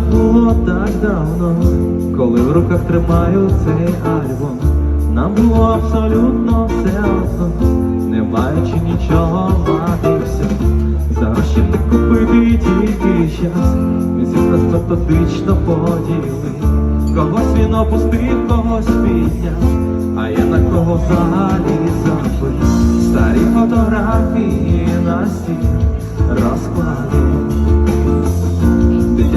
давно, коли в руках тримаю цей альбом, нам було абсолютно все одно, не маючи нічого мати все. За гроші не купити тільки час, всіх нас методично поділив. Когось він опустив, когось підняв, а я на кого взагалі забив. Старі фотографії на стіл розкладив.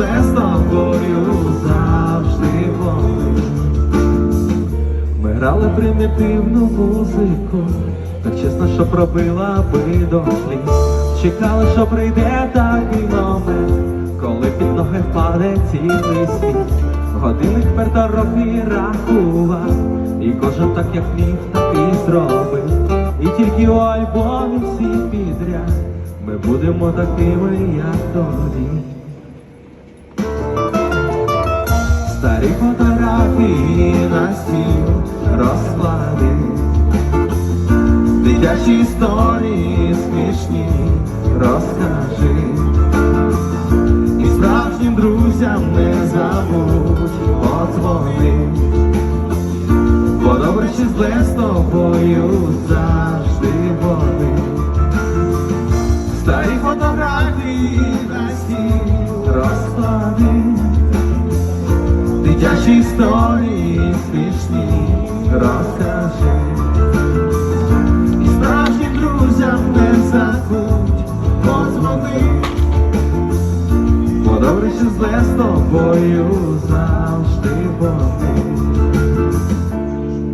зле з тобою завжди вони. Ми грали примітивну музику, так чесно, що пробила би до сліз. Чекали, що прийде такий момент, коли під ноги впаде цілий світ. Годинник роки рахував, і кожен так як міг, так і зробив. І тільки у альбомі всі підряд ми будемо такими, як тоді. Старі фотографії на стіл розклади, дитячі історії смішні розкажи. І справжнім друзям не забудь подзвони. Бо зле з тобою завжди Наші історії смішні розкажи. І друзям не забудь подзвони. Бо добре, що зле з тобою завжди вони.